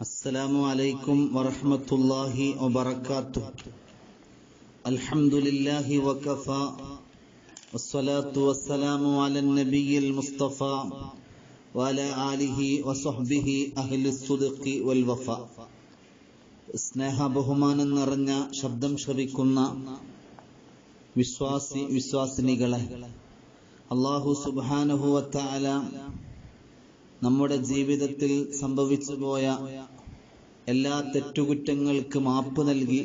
السلام عليكم ورحمة الله وبركاته الحمد لله وكفى والصلاة والسلام على النبي المصطفى وعلى آله وصحبه أهل الصدق والوفاء സ്നേഹ ബഹുമാനം നിറഞ്ഞ ശബ്ദം ശ്രവിക്കുന്ന വിശ്വാസി വിശ്വാസിനികളെ അള്ളാഹു സുബാനുഹുവത്താല നമ്മുടെ ജീവിതത്തിൽ സംഭവിച്ചു പോയ എല്ലാ തെറ്റുകുറ്റങ്ങൾക്ക് മാപ്പ് നൽകി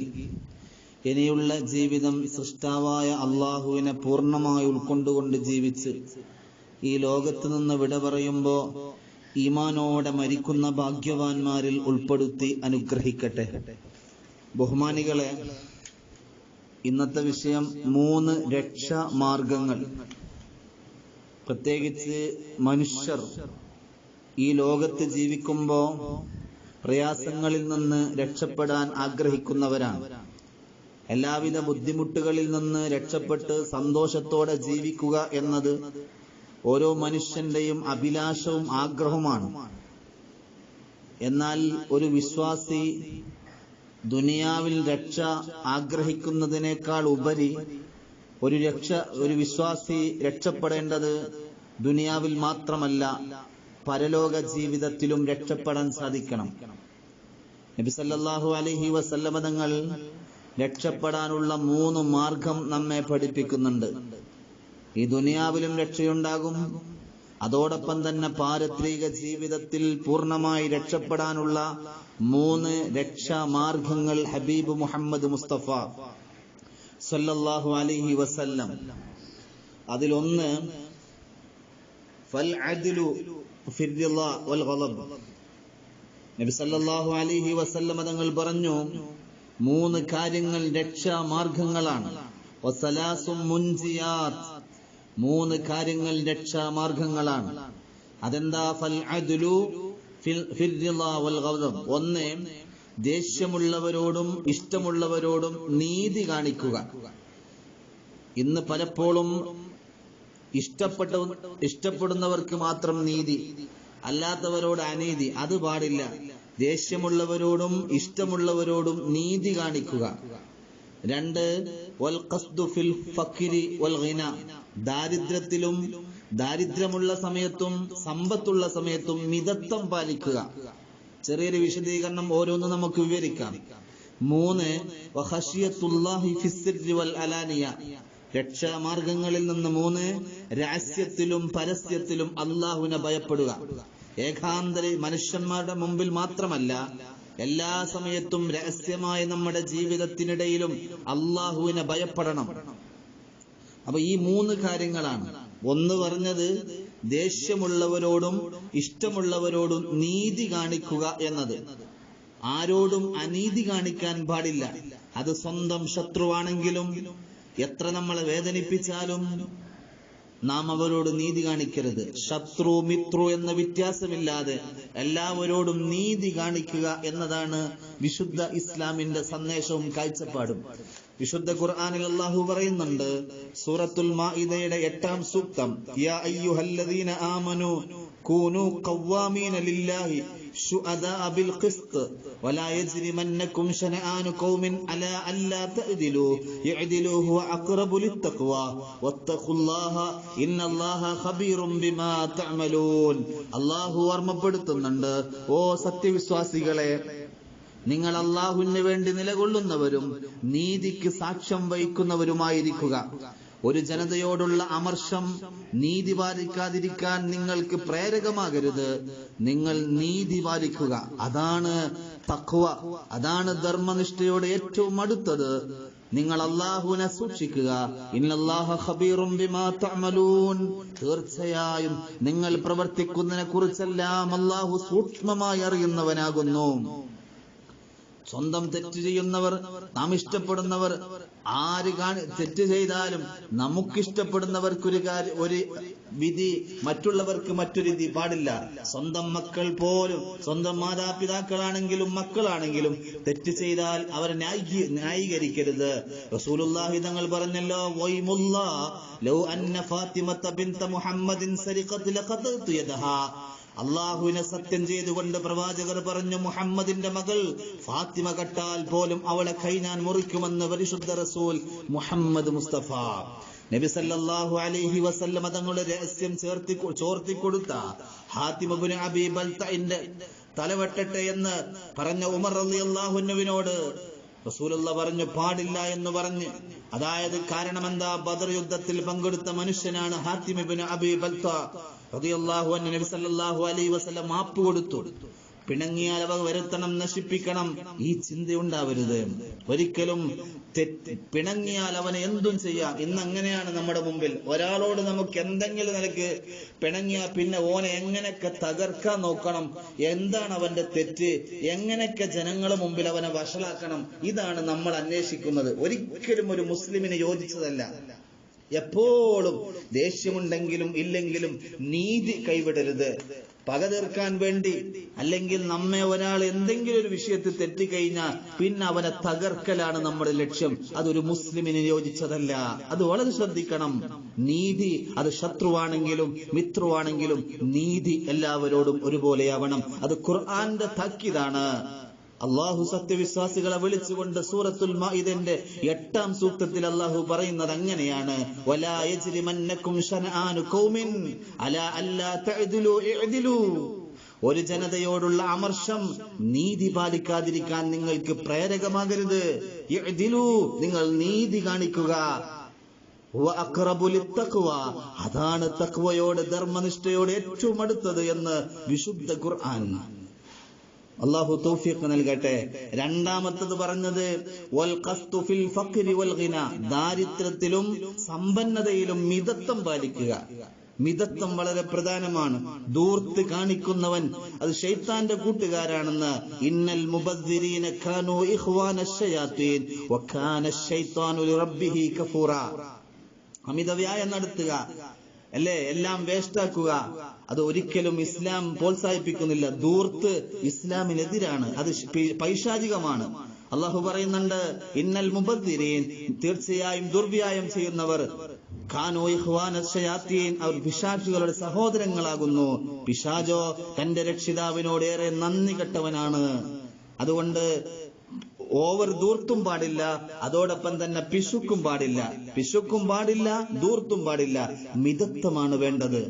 ഇനിയുള്ള ജീവിതം സൃഷ്ടാവായ അള്ളാഹുവിനെ പൂർണമായി ഉൾക്കൊണ്ടുകൊണ്ട് ജീവിച്ച് ഈ ലോകത്ത് നിന്ന് വിട പറയുമ്പോ ഈമാനോടെ മരിക്കുന്ന ഭാഗ്യവാന്മാരിൽ ഉൾപ്പെടുത്തി അനുഗ്രഹിക്കട്ടെ. ബഹുമാനികളെ ഇന്നത്തെ വിഷയം മൂന്ന് രക്ഷാമാർഗങ്ങൾ. പ്രത്യേകിച്ച് മനുഷ്യർ ഈ ലോകത്ത് ജീവിക്കുമ്പോ പ്രയാസങ്ങളിൽ നിന്ന് രക്ഷപ്പെടാൻ ആഗ്രഹിക്കുന്നവരാണ്. എല്ലാവിധ ബുദ്ധിമുട്ടുകളിൽ നിന്ന് രക്ഷപ്പെട്ട് സന്തോഷത്തോടെ ജീവിക്കുക എന്നത് ഓരോ മനുഷ്യന്റെയും അഭിലാഷവും ആഗ്രഹവുമാണ്. എന്നാൽ ഒരു വിശ്വാസി ദുനിയാവിൽ രക്ഷ ആഗ്രഹിക്കുന്നതിനേക്കാൾ ഉപരി ഒരു രക്ഷ ഒരു വിശ്വാസി രക്ഷപ്പെടേണ്ടത് ദുനിയാവിൽ മാത്രമല്ല പരലോക ജീവിതത്തിലും രക്ഷപ്പെടാൻ സാധിക്കണം. നബി സല്ലല്ലാഹു അലൈഹി വസല്ലമ തങ്ങൾ രക്ഷപ്പെടാനുള്ള മൂന്ന് മാർഗം നമ്മെ പഠിപ്പിക്കുന്നുണ്ട്. ഈ ദുനിയാവിലും രക്ഷയുണ്ടാകും. അതോടൊപ്പം തന്നെ പാരത്രിക ജീവിതത്തിൽ പൂർണമായി രക്ഷപ്പെടാനുള്ള മൂന്ന് രക്ഷാമാർഗങ്ങൾ ഹബീബ് മുഹമ്മദ് മുസ്തഫ സല്ലല്ലാഹു അലൈഹി വസല്ലം. അതിലൊന്ന് ഫൽ അദ്ലു വൽ ഗളബ് നബി സല്ലല്ലാഹു അലൈഹി തങ്ങൾ പറഞ്ഞു മൂന്ന് കാര്യങ്ങൾ രക്ഷാമാർഗങ്ങളാണ്. മൂന്ന് കാര്യങ്ങൾ രക്ഷാമാർഗങ്ങളാണ്. അതെന്താ? ഒന്ന് ദേഷ്യമുള്ളവരോടും ഇഷ്ടമുള്ളവരോടും നീതി കാണിക്കുക. ഇന്ന് പലപ്പോഴും ഇഷ്ടപ്പെട്ട ഇഷ്ടപ്പെടുന്നവർക്ക് മാത്രം നീതി അല്ലാത്തവരോട് അനീതി അത് പാടില്ല. ദേഷ്യമുള്ളവരോടും ഇഷ്ടമുള്ളവരോടും നീതി കാണിക്കുക. രണ്ട് ഫിൽ ദാരിദ്ര്യത്തിലും ദാരിദ്ര്യമുള്ള സമയത്തും സമ്പത്തുള്ള സമയത്തും മിതത്വം പാലിക്കുക. ചെറിയൊരു വിശദീകരണം ഓരോന്ന് നമുക്ക് വിവരിക്കാം. മൂന്ന് രക്ഷാമാർഗങ്ങളിൽ നിന്ന് മൂന്ന് രഹസ്യത്തിലും പരസ്യത്തിലും അള്ളാഹുവിനെ ഭയപ്പെടുക. ഏകാന്തരി മനുഷ്യന്മാരുടെ മുമ്പിൽ മാത്രമല്ല എല്ലാ സമയത്തും രഹസ്യമായ നമ്മുടെ ജീവിതത്തിനിടയിലും അള്ളാഹുവിനെ ഭയപ്പെടണം. അപ്പൊ ഈ മൂന്ന് കാര്യങ്ങളാണ്. ഒന്ന് പറഞ്ഞത് ദേഷ്യമുള്ളവരോടും ഇഷ്ടമുള്ളവരോടും നീതി കാണിക്കുക എന്നത്. ആരോടും അനീതി കാണിക്കാൻ പാടില്ല. അത് സ്വന്തം ശത്രുവാണെങ്കിലും എത്ര നമ്മളെ വേദനിപ്പിച്ചാലും നാം അവരോട് നീതി കാണിക്കരുത്. ശത്രു മിത്രു എന്ന വ്യത്യാസമില്ലാതെ എല്ലാവരോടും നീതി കാണിക്കുക എന്നതാണ് വിശുദ്ധ ഇസ്ലാമിന്റെ സന്ദേശവും കാഴ്ചപ്പാടും. വിശുദ്ധ ഖുർആാനിൽ അള്ളാഹു പറയുന്നുണ്ട് സൂറത്തുൽ മാഇദയുടെ എട്ടാം സൂക്തം യാ അയ്യുഹല്ലദീന ആമനു കൂനു ഖവ്വാമീന ലില്ലാഹി شهداء بالقسط ولا يجرمنكم شنآن قوم على ألا تعدلوا يعدلوا هو أقرب للتقوى واتقوا الله إن الله خبير بما تعملون الله ഓർമ്മപ്പെടുത്തുന്നുണ്ട് ഓ സത്യവിശ്വാസികളെ നിങ്ങൾ അള്ളാഹുവിന് വേണ്ടി നിലകൊള്ളുന്നവരും നീതിക്ക് സാക്ഷ്യം വഹിക്കുന്നവരുമായിരിക്കുക ഒരു ജനതയോടുള്ള അമർഷം നീതി പാലിക്കാതിരിക്കാൻ നിങ്ങൾക്ക് പ്രേരകമാകരുത്. നിങ്ങൾ നീതി പാലിക്കുക. അതാണ് തഖ്വ. അതാണ് ധർമ്മനിഷ്ഠയോട് ഏറ്റവും അടുത്തത്. നിങ്ങൾ അള്ളാഹുവിനെ സൂക്ഷിക്കുക. തീർച്ചയായും നിങ്ങൾ പ്രവർത്തിക്കുന്നതിനെ കുറിച്ചെല്ലാം അള്ളാഹു സൂക്ഷ്മമായി അറിയുന്നവനാകുന്നു. സ്വന്തം തെറ്റ് ചെയ്യുന്നവർ നാം ഇഷ്ടപ്പെടുന്നവർ ആര് കാണി തെറ്റ് ചെയ്താലും നമുക്കിഷ്ടപ്പെടുന്നവർക്കൊരു കാര്യം ഒരു വിധി മറ്റുള്ളവർക്ക് മറ്റൊരു വിധി പാടില്ല. സ്വന്തം മക്കൾ പോലും സ്വന്തം മാതാപിതാക്കളാണെങ്കിലും മക്കളാണെങ്കിലും തെറ്റ് ചെയ്താൽ അവരെ ന്യായീ ന്യായീകരിക്കരുത്. റസൂലുള്ളാഹി തങ്ങൾ പറഞ്ഞല്ലോ ലൗ അന്ന ഫാത്തിമത്ത ബിൻത മുഹമ്മദിൻ സരിഖത്ത് ലഖതത്തു യദഹാ. അള്ളാഹുവിനെ സത്യം ചെയ്തുകൊണ്ട് പ്രവാചകർ പറഞ്ഞു മുഹമ്മദിന്റെ മകൾ ഫാത്തിമ കട്ടാൽ പോലും അവളെ കൈ ഞാൻ മുറിക്കുമെന്ന് പരിശുദ്ധ റസൂൽ മുഹമ്മദ് മുസ്തഫ. നബി സല്ലല്ലാഹു അലൈഹി വസല്ലമ തങ്ങളുടെ രഹസ്യം ചേർത്തി ചോർത്തി കൊടുത്ത ഹാത്തിമബുൻ അബി ബൽത്തന്റെ തലവെട്ടട്ടെ എന്ന് പറഞ്ഞ ഉമർ അലി അള്ളാഹുനുവിനോട് റസൂലുള്ള പറഞ്ഞു പാടില്ല എന്ന് പറഞ്ഞ്. അതായത് കാരണം എന്താ ബദർ യുദ്ധത്തിൽ പങ്കെടുത്ത മനുഷ്യനാണ് ഹാത്തിമിബിന് അബി ബൽത്ത റളിയല്ലാഹു അന്ന നബി സല്ലല്ലാഹു അലൈഹി വസല്ലം മാപ്പ് കൊടുത്തു. പിണങ്ങിയാൽ അവ വരുത്തണം നശിപ്പിക്കണം. ഈ ചിന്തയുണ്ടാവരുത്. ഒരിക്കലും തെറ്റ് പിണങ്ങിയാൽ അവനെ എന്തും ചെയ്യാം. ഇന്ന് അങ്ങനെയാണ് നമ്മുടെ മുമ്പിൽ. ഒരാളോട് നമുക്ക് എന്തെങ്കിലും നിലയ്ക്ക് പിണങ്ങിയാൽ പിന്നെ ഓനെ എങ്ങനെയൊക്കെ തകർക്കാൻ നോക്കണം? എന്താണ് അവന്റെ തെറ്റ്? എങ്ങനെയൊക്കെ ജനങ്ങളെ മുമ്പിൽ അവനെ വഷളാക്കണം? ഇതാണ് നമ്മൾ അന്വേഷിക്കുന്നത്. ഒരിക്കലും ഒരു മുസ്ലിമിന് യോജിച്ചതല്ല. എപ്പോഴും ദേഷ്യമുണ്ടെങ്കിലും ഇല്ലെങ്കിലും നീതി കൈവിടരുത്. പക തീർക്കാൻ വേണ്ടി അല്ലെങ്കിൽ നമ്മെ ഒരാൾ എന്തെങ്കിലും ഒരു വിഷയത്തിൽ തെറ്റിക്കഴിഞ്ഞാൽ പിന്നെ അവനെ തകർക്കലാണ് നമ്മുടെ ലക്ഷ്യം. അതൊരു മുസ്ലിമിന് യോജിച്ചതല്ല. അത് വളരെ ശ്രദ്ധിക്കണം. നീതി അത് ശത്രുവാണെങ്കിലും മിത്രുവാണെങ്കിലും നീതി എല്ലാവരോടും ഒരുപോലെയാവണം. അത് ഖുർആന്റെ താക്കീതാണ്. അള്ളാഹു സത്യവിശ്വാസികളെ വിളിച്ചുകൊണ്ട് സൂറത്തുൽ മാഇദന്റെ എട്ടാം സൂക്തത്തിൽ അള്ളാഹു പറയുന്നത് അങ്ങനെയാണ്. ഒരു ജനതയോടുള്ള അമർഷം നീതി പാലിക്കാതിരിക്കാൻ നിങ്ങൾക്ക് പ്രേരകമാകരുത്. നിങ്ങൾ നീതി കാണിക്കുക. അതാണ് തക്വയോട് ധർമ്മനിഷ്ഠയോട് ഏറ്റവും അടുത്തത് എന്ന് വിശുദ്ധ ഖുർആൻ അള്ളാഹു തൗഫീഖ് നൽകട്ടെ. രണ്ടാമത്തത് പറഞ്ഞത് ദാരിദ്ര്യത്തിലും സമ്പന്നതയിലും മിതത്വം പാലിക്കുക. മിതത്വം വളരെ പ്രധാനമാണ്. ദൂർത്ത് കാണിക്കുന്നവൻ അത് ഷെയ്ത്താന്റെ കൂട്ടുകാരാണെന്ന് ഇന്നൽ മുബദ്ദിരീന കാനൂ ഇഖ്വാന ശയാത്തീൻ. വകാന ശൈത്താനു കഫൂറ. അമിത വ്യായം നടത്തുക. അല്ലേ? എല്ലാം വേസ്റ്റാക്കുക. അത് ഒരിക്കലും ഇസ്ലാം പ്രോത്സാഹിപ്പിക്കുന്നില്ല. ദൂർത്ത് ഇസ്ലാമിനെതിരാണ്. അത് പൈശാചികമാണ്. അള്ളാഹു പറയുന്നുണ്ട് ഇന്നൽ മുബദ്ദിരീൻ. തീർച്ചയായും ദുർവ്യായം ചെയ്യുന്നവർ. അവർ പിശാചുകളുടെ സഹോദരങ്ങളാകുന്നു. പിശാചോ തന്റെ രക്ഷിതാവിനോട് ഏറെ നന്ദി കെട്ടവനാണ്. അതുകൊണ്ട് ഓവർ ദൂർത്തും പാടില്ല അതോടൊപ്പം തന്നെ പിശുക്കും പാടില്ല പിശുക്കും പാടില്ല ദൂർത്തും പാടില്ല മിതത്വമാണ് വേണ്ടത്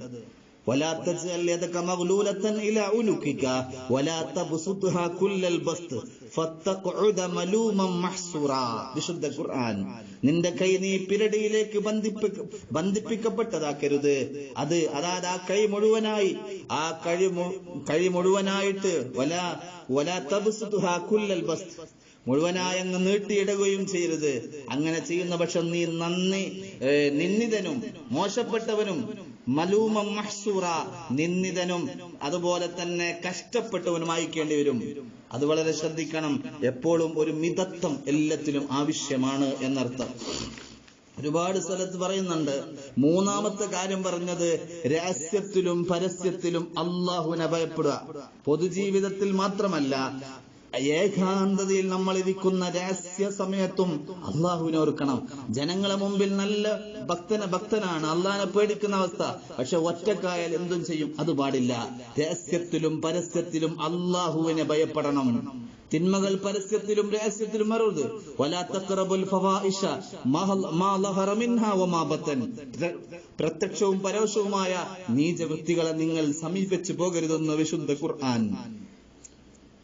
ولا تجعل يدك مغلولة إلى عنقك ولا تبسطها كل البسط فتقعد ملوما محسورا വിശുദ്ധ ഖുർആൻ നിന്റെ കൈ നീ പിരടിയിലേക്ക് ബന്ധിപ്പിക്ക ബന്ധിപ്പിക്കപ്പെട്ടതാക്കരുത് അത് അതായത് ആ കൈ മുഴുവനായി ആ കഴി മു- കൈ മുഴുവനായിട്ട് വല വല തബ്സുതുഹാ കുല്ലൽ ബസ്ത് മുഴുവനായി അങ്ങ് നീട്ടിയിടുകയും ചെയ്യരുത്. അങ്ങനെ ചെയ്യുന്ന പക്ഷം നീ നന്ദി നിന്ദിതനും മോശപ്പെട്ടവനും മലൂമം മഹ്സൂറ നിന്ദിതനും അതുപോലെ തന്നെ കഷ്ടപ്പെട്ടവനുമായിക്കേണ്ടി വരും. അത് വളരെ ശ്രദ്ധിക്കണം. എപ്പോഴും ഒരു മിതത്വം എല്ലാത്തിലും ആവശ്യമാണ് എന്നർത്ഥം. ഒരുപാട് സ്ഥലത്ത് പറയുന്നുണ്ട് മൂന്നാമത്തെ കാര്യം പറഞ്ഞത് രഹസ്യത്തിലും പരസ്യത്തിലും അള്ളാഹുവിനെ ഭയപ്പെടുക. പൊതുജീവിതത്തിൽ മാത്രമല്ല ഏകാന്തതയിൽ നമ്മൾ ഇരിക്കുന്ന രഹസ്യ സമയത്തും അള്ളാഹുവിനെ ഓർക്കണം. ജനങ്ങളെ മുമ്പിൽ നല്ല ഭക്തന ഭക്തനാണ്. അള്ളാഹിനെ പേടിക്കുന്ന അവസ്ഥ. പക്ഷെ ഒറ്റക്കായാൽ എന്തും ചെയ്യും? അത് പാടില്ല. രഹസ്യത്തിലും പരസ്യത്തിലും അള്ളാഹുവിനെ ഭയപ്പെടണം. തിന്മകൾ പരസ്യത്തിലും രഹസ്യത്തിലും ബത്തൻ. പ്രത്യക്ഷവും പരോക്ഷവുമായ നീചവൃത്തികളെ നിങ്ങൾ സമീപിച്ചു പോകരുതെന്ന് വിശുദ്ധ ഖുർആൻ.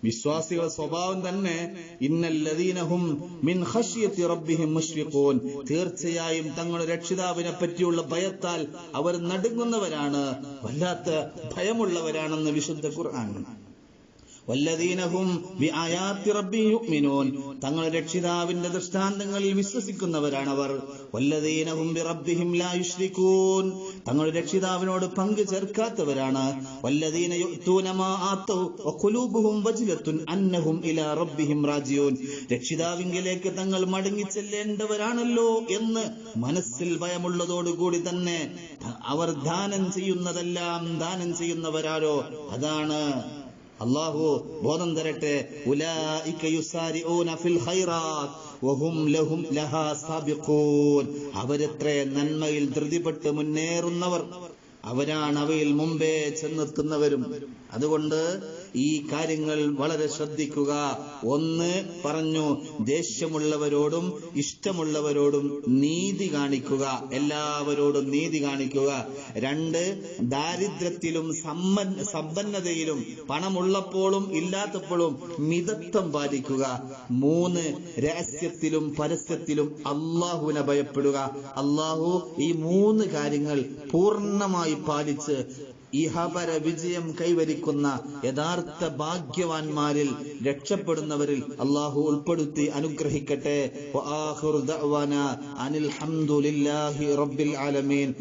വിശ്വാസികളുടെ സ്വഭാവം തന്നെ ഇന്നല്ലദീനഹും മിൻ ഖശ്യത്തി റബ്ബിഹിം മുശ്ഫിഖൂൻ തീർച്ചയായും തങ്ങളുടെ രക്ഷിതാവിനെ പറ്റിയുള്ള ഭയത്താൽ അവർ നടുങ്ങുന്നവരാണ്. വല്ലാത്ത ഭയമുള്ളവരാണെന്ന് വിശുദ്ധ ഖുർആൻ വല്ലദീനഹും തങ്ങളുടെ രക്ഷിതാവിന്റെ ദൃഷ്ടാന്തങ്ങളിൽ വിശ്വസിക്കുന്നവരാണവർ. വല്ലദീനഹും തങ്ങളുടെ രക്ഷിതാവിനോട് പങ്കു ചേർക്കാത്തവരാണ്. വല്ലദീന അന്നഹും ഇലാ റബ്ബിഹിം റാജിയൂൻ രക്ഷിതാവിങ്കിലേക്ക് തങ്ങൾ മടങ്ങി ചെല്ലേണ്ടവരാണല്ലോ എന്ന് മനസ്സിൽ ഭയമുള്ളതോടുകൂടി തന്നെ അവർ ദാനം ചെയ്യുന്നതെല്ലാം ദാനം ചെയ്യുന്നവരാരോ? അതാണ് അള്ളാഹു ബോധം തരട്ടെ. അവരെത്ര നന്മയിൽ ധൃതിപ്പെട്ട് മുന്നേറുന്നവർ. അവരാണ് അവയിൽ മുമ്പേ ചെന്നെത്തുന്നവരും. അതുകൊണ്ട് ഈ കാര്യങ്ങൾ വളരെ ശ്രദ്ധിക്കുക. ഒന്ന് പറഞ്ഞു ദേഷ്യമുള്ളവരോടും ഇഷ്ടമുള്ളവരോടും നീതി കാണിക്കുക. എല്ലാവരോടും നീതി കാണിക്കുക. രണ്ട് ദാരിദ്ര്യത്തിലും സമ്പന്ന സമ്പന്നതയിലും പണമുള്ളപ്പോഴും ഇല്ലാത്തപ്പോഴും മിതത്വം പാലിക്കുക. മൂന്ന് രഹസ്യത്തിലും പരസ്യത്തിലും അള്ളാഹുവിനെ ഭയപ്പെടുക. അള്ളാഹു ഈ മൂന്ന് കാര്യങ്ങൾ പൂർണമായി പാലിച്ച് ഇഹപര വിജയം കൈവരിക്കുന്ന യഥാർത്ഥ ഭാഗ്യവാന്മാരിൽ രക്ഷപ്പെടുന്നവരിൽ അള്ളാഹു ഉൾപ്പെടുത്തി അനുഗ്രഹിക്കട്ടെ. അനിൽ ഹംദുലില്ലാഹി റബ്ബിൽ ആലമീൻ.